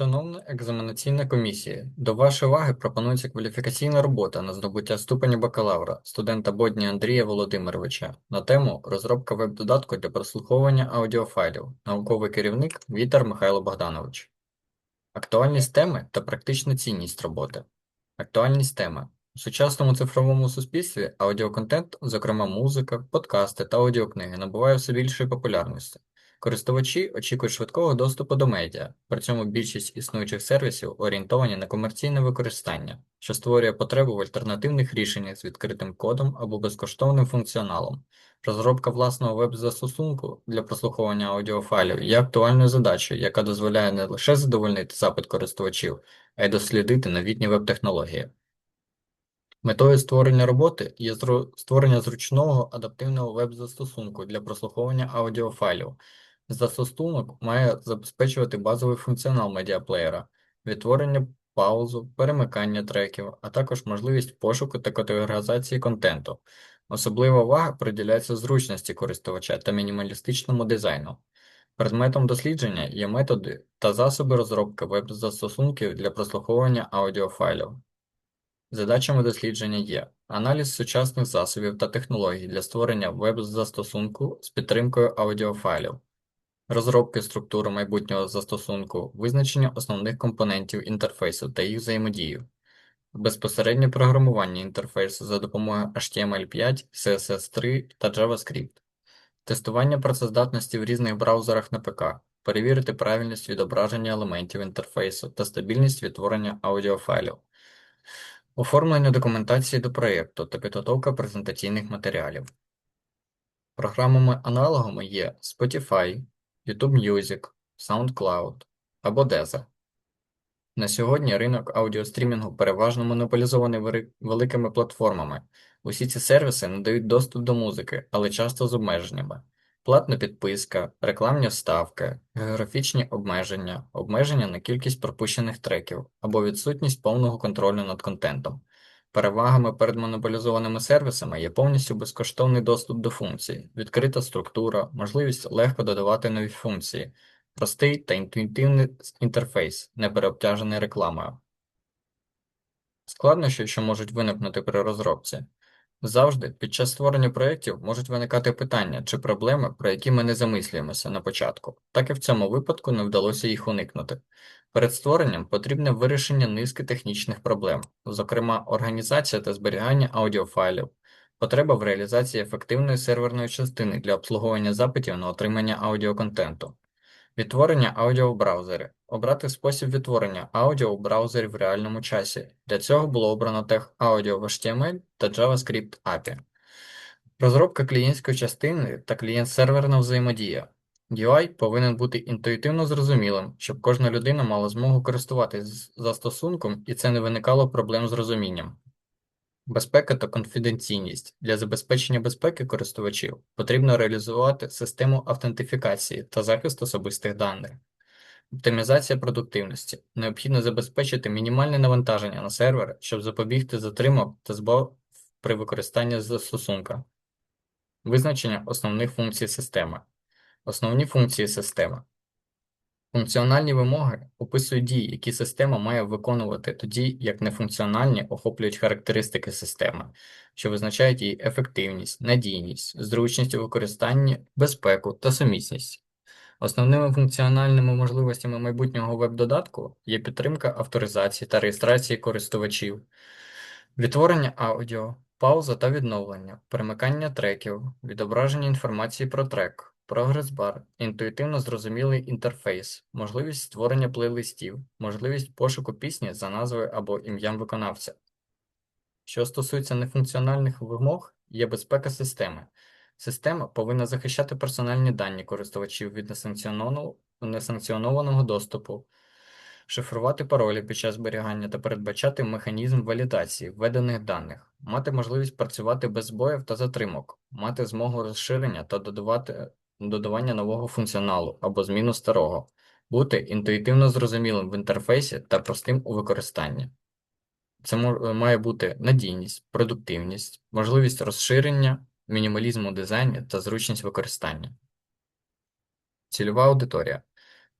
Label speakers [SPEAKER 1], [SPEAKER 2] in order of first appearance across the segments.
[SPEAKER 1] Шановна екзаменаційна комісія, до вашої уваги пропонується кваліфікаційна робота на здобуття ступеня бакалавра студента Бодні Андрія Володимировича на тему розробка веб-додатку для прослуховування аудіофайлів, науковий керівник Вітер Михайло Богданович. Актуальність теми та практична цінність роботи. Актуальність теми. У сучасному цифровому суспільстві аудіоконтент, зокрема музика, подкасти та аудіокниги, набуває все більшої популярності. Користувачі очікують швидкого доступу до медіа, при цьому більшість існуючих сервісів орієнтовані на комерційне використання, що створює потребу в альтернативних рішеннях з відкритим кодом або безкоштовним функціоналом. Розробка власного веб-застосунку для прослуховування аудіофайлів є актуальною задачею, яка дозволяє не лише задовольнити запит користувачів, а й дослідити новітні веб-технології. Метою створення роботи є створення зручного адаптивного веб-застосунку для прослуховування аудіофайлів. Застосунок має забезпечувати базовий функціонал медіаплеєра, відтворення паузу, перемикання треків, а також можливість пошуку та категоризації контенту. Особлива увага приділяється зручності користувача та мінімалістичному дизайну. Предметом дослідження є методи та засоби розробки веб-застосунків для прослуховування аудіофайлів. Задачами дослідження є аналіз сучасних засобів та технологій для створення веб-застосунку з підтримкою аудіофайлів, розробки структури майбутнього застосунку, визначення основних компонентів інтерфейсу та їх взаємодію, безпосереднє програмування інтерфейсу за допомогою HTML5, CSS3 та JavaScript, тестування працездатності в різних браузерах на ПК, перевірити правильність відображення елементів інтерфейсу та стабільність відтворення аудіофайлів. Оформлення документації до проєкту та підготовка презентаційних матеріалів. Програмами-аналогами є Spotify, YouTube Music, SoundCloud або Deezer. На сьогодні ринок аудіострімінгу переважно монополізований великими платформами. Усі ці сервіси надають доступ до музики, але часто з обмеженнями. Платна підписка, рекламні вставки, географічні обмеження, обмеження на кількість пропущених треків або відсутність повного контролю над контентом. Перевагами перед монополізованими сервісами є повністю безкоштовний доступ до функцій, відкрита структура, можливість легко додавати нові функції, простий та інтуїтивний інтерфейс, не переобтяжений рекламою. Складнощі, що можуть виникнути при розробці. Завжди під час створення проєктів можуть виникати питання чи проблеми, про які ми не замислюємося на початку, так і в цьому випадку не вдалося їх уникнути. Перед створенням потрібне вирішення низки технічних проблем, зокрема організація та зберігання аудіофайлів, потреба в реалізації ефективної серверної частини для обслуговування запитів на отримання аудіоконтенту, відтворення аудіо в браузері, обрати спосіб відтворення аудіо у браузері в реальному часі. Для цього було обрано тег аудіо в HTML та JavaScript API. Розробка клієнтської частини та клієнт-серверна взаємодія. UI повинен бути інтуїтивно зрозумілим, щоб кожна людина мала змогу користуватись застосунком і це не виникало проблем з розумінням. Безпека та конфіденційність. Для забезпечення безпеки користувачів потрібно реалізувати систему автентифікації та захист особистих даних. Оптимізація продуктивності. Необхідно забезпечити мінімальне навантаження на сервер, щоб запобігти затримок та збав при використанні застосунка. Визначення основних функцій системи. Основні функції системи. Функціональні вимоги описують дії, які система має виконувати тоді, як нефункціональні охоплюють характеристики системи, що визначають її ефективність, надійність, зручність у використанні, безпеку та сумісність. Основними функціональними можливостями майбутнього веб-додатку є підтримка авторизації та реєстрації користувачів, відтворення аудіо, пауза та відновлення, перемикання треків, відображення інформації про трек, прогрес-бар, інтуїтивно зрозумілий інтерфейс, можливість створення плейлистів, можливість пошуку пісні за назвою або ім'ям виконавця. Що стосується нефункціональних вимог, є безпека системи. Система повинна захищати персональні дані користувачів від несанкціонованого, доступу, шифрувати паролі під час зберігання та передбачати механізм валідації введених даних, мати можливість працювати без збоїв та затримок, мати змогу розширення та додавати, додавання нового функціоналу або зміну старого, бути інтуїтивно зрозумілим в інтерфейсі та простим у використанні. Це має бути надійність, продуктивність, можливість розширення, мінімалізм у дизайні та зручність використання. Цільова аудиторія.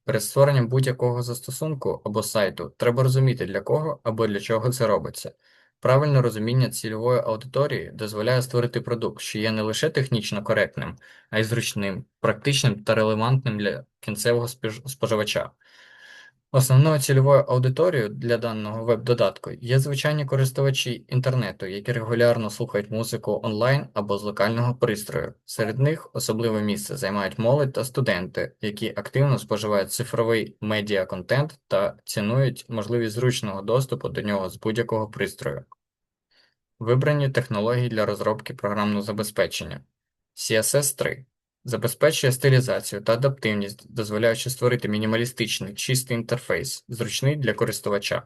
[SPEAKER 1] Перед створенням будь-якого застосунку або сайту треба розуміти, для кого або для чого це робиться. Правильне розуміння цільової аудиторії дозволяє створити продукт, що є не лише технічно коректним, а й зручним, практичним та релевантним для кінцевого споживача. Основною цільовою аудиторією для даного веб-додатку є звичайні користувачі інтернету, які регулярно слухають музику онлайн або з локального пристрою. Серед них особливе місце займають молодь та студенти, які активно споживають цифровий медіа-контент та цінують можливість зручного доступу до нього з будь-якого пристрою. Вибрані технології для розробки програмного забезпечення CSS 3 Забезпечує стилізацію та адаптивність, дозволяючи створити мінімалістичний, чистий інтерфейс, зручний для користувача.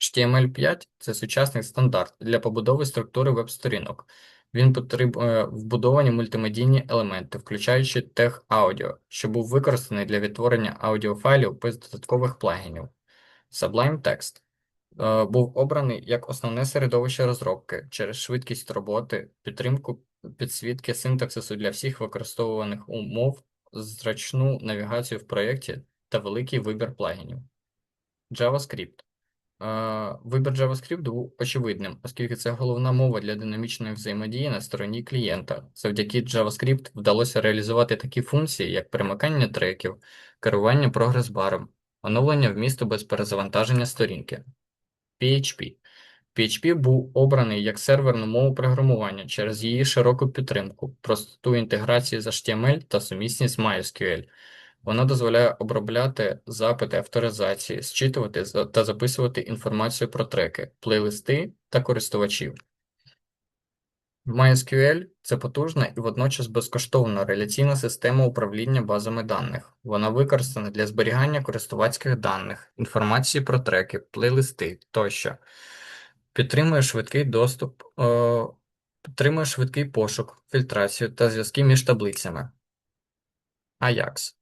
[SPEAKER 1] HTML5 це сучасний стандарт для побудови структури веб-сторінок. Він потребує вбудовані мультимедійні елементи, включаючи тег аудіо, що був використаний для відтворення аудіофайлів без додаткових плагінів. Sublime Text Е, був обраний як основне середовище розробки через швидкість роботи, підтримку підсвітки синтаксису для всіх використовуваних умов, зручну навігацію в проєкті та великий вибір плагінів. JavaScript. Е, вибір JavaScript був очевидним, оскільки це головна мова для динамічної взаємодії на стороні клієнта. Завдяки JavaScript вдалося реалізувати такі функції, як перемикання треків, керування прогрес-баром, оновлення вмісту без перезавантаження сторінки. PHP. PHP був обраний як серверну мову програмування через її широку підтримку, просту інтеграцію з HTML та сумісність MySQL. Вона дозволяє обробляти запити авторизації, зчитувати та записувати інформацію про треки, плейлисти та користувачів. MySQL це потужна і водночас безкоштовна реляційна система управління базами даних. Вона використана для зберігання користувацьких даних, інформації про треки, плейлисти тощо. Підтримує швидкий доступ, е, підтримує швидкий пошук, фільтрацію та зв'язки між таблицями. Ajax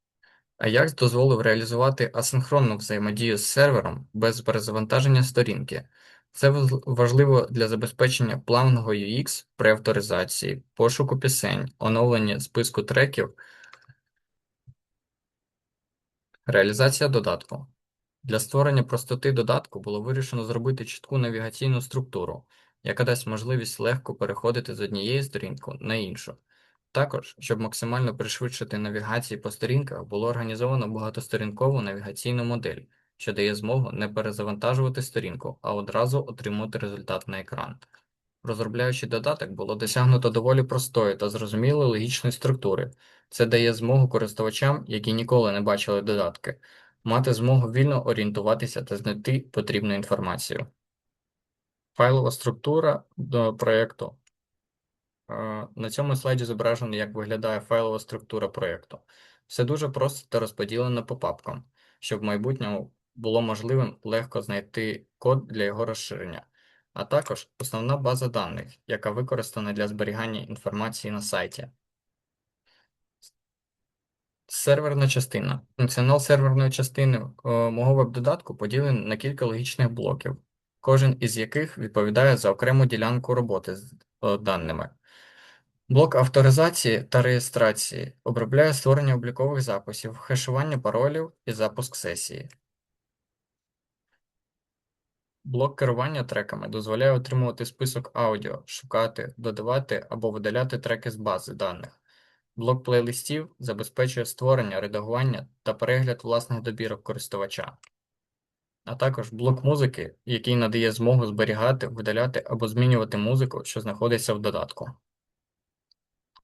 [SPEAKER 1] Ajax дозволив реалізувати асинхронну взаємодію з сервером без перезавантаження сторінки. Це важливо для забезпечення плавного UX при авторизації, пошуку пісень, оновлення списку треків, реалізація додатку. Для створення простоти додатку було вирішено зробити чітку навігаційну структуру, яка дасть можливість легко переходити з однієї сторінки на іншу. Також, щоб максимально пришвидшити навігації по сторінках, було організовано багатосторінкову навігаційну модель що дає змогу не перезавантажувати сторінку, а одразу отримувати результат на екран. Розробляючи додаток, було досягнуто доволі простої та зрозумілої логічної структури. Це дає змогу користувачам, які ніколи не бачили додатки, мати змогу вільно орієнтуватися та знайти потрібну інформацію. Файлова структура проєкту. Е, на цьому слайді зображено, як виглядає файлова структура проєкту. Все дуже просто та розподілено по папкам, щоб в майбутньому було можливим легко знайти код для його розширення, а також основна база даних, яка використана для зберігання інформації на сайті. Серверна частина. Функціонал серверної частини е, мого веб-додатку поділений на кілька логічних блоків, кожен із яких відповідає за окрему ділянку роботи з е, даними. Блок авторизації та реєстрації обробляє створення облікових записів, хешування паролів і запуск сесії. Блок керування треками дозволяє отримувати список аудіо, шукати, додавати або видаляти треки з бази даних. Блок плейлистів забезпечує створення, редагування та перегляд власних добірок користувача, а також блок музики, який надає змогу зберігати, видаляти або змінювати музику, що знаходиться в додатку.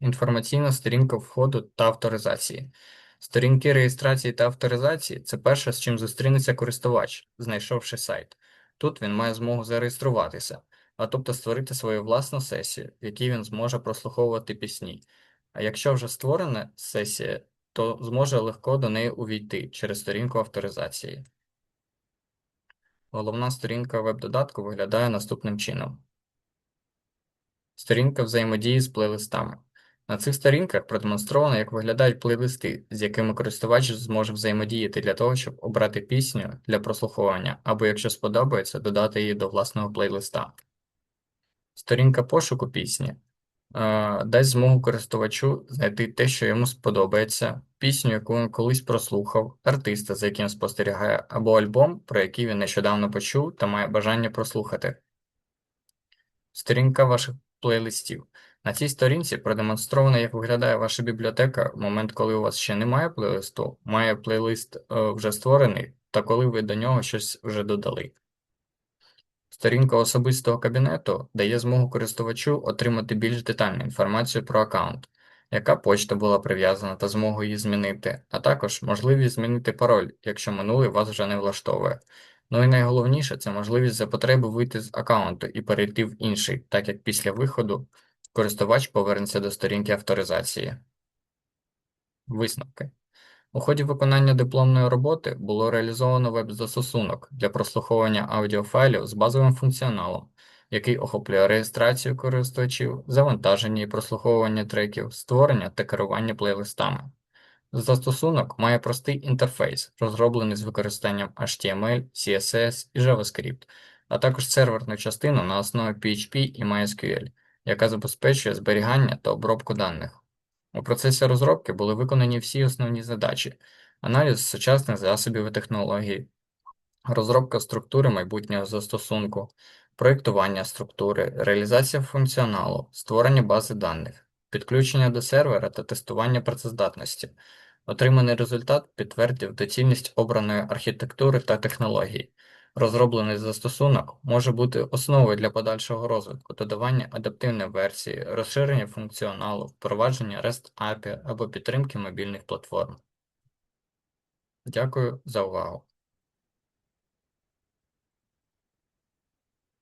[SPEAKER 1] Інформаційна сторінка входу та авторизації. Сторінки реєстрації та авторизації це перше, з чим зустрінеться користувач, знайшовши сайт. Тут він має змогу зареєструватися, а тобто створити свою власну сесію, в якій він зможе прослуховувати пісні. А якщо вже створена сесія, то зможе легко до неї увійти через сторінку авторизації. Головна сторінка веб-додатку виглядає наступним чином: сторінка взаємодії з плейлистами. На цих сторінках продемонстровано, як виглядають плейлисти, з якими користувач зможе взаємодіяти для того, щоб обрати пісню для прослуховування, або, якщо сподобається, додати її до власного плейлиста. Сторінка пошуку пісні дасть змогу користувачу знайти те, що йому сподобається, пісню, яку він колись прослухав, артиста, за яким спостерігає, або альбом, про який він нещодавно почув та має бажання прослухати. Сторінка ваших плейлистів. На цій сторінці продемонстровано, як виглядає ваша бібліотека в момент, коли у вас ще немає плейлисту, має плейлист е, вже створений, та коли ви до нього щось вже додали. Сторінка особистого кабінету дає змогу користувачу отримати більш детальну інформацію про аккаунт, яка почта була прив'язана та змогу її змінити, а також можливість змінити пароль, якщо минулий вас вже не влаштовує. Ну і найголовніше це можливість за потреби вийти з аккаунту і перейти в інший, так як після виходу користувач повернеться до сторінки авторизації. Висновки. У ході виконання дипломної роботи було реалізовано веб-застосунок для прослуховування аудіофайлів з базовим функціоналом, який охоплює реєстрацію користувачів, завантаження і прослуховування треків, створення та керування плейлистами. Застосунок має простий інтерфейс, розроблений з використанням HTML, CSS і JavaScript, а також серверну частину на основі PHP і MySQL, яка забезпечує зберігання та обробку даних. У процесі розробки були виконані всі основні задачі: аналіз сучасних засобів і технологій, розробка структури майбутнього застосунку, проєктування структури, реалізація функціоналу, створення бази даних, підключення до сервера та тестування працездатності. Отриманий результат підтвердив доцільність обраної архітектури та технологій. Розроблений застосунок може бути основою для подальшого розвитку, додавання адаптивної версії, розширення функціоналу, впровадження REST API або підтримки мобільних платформ. Дякую за увагу!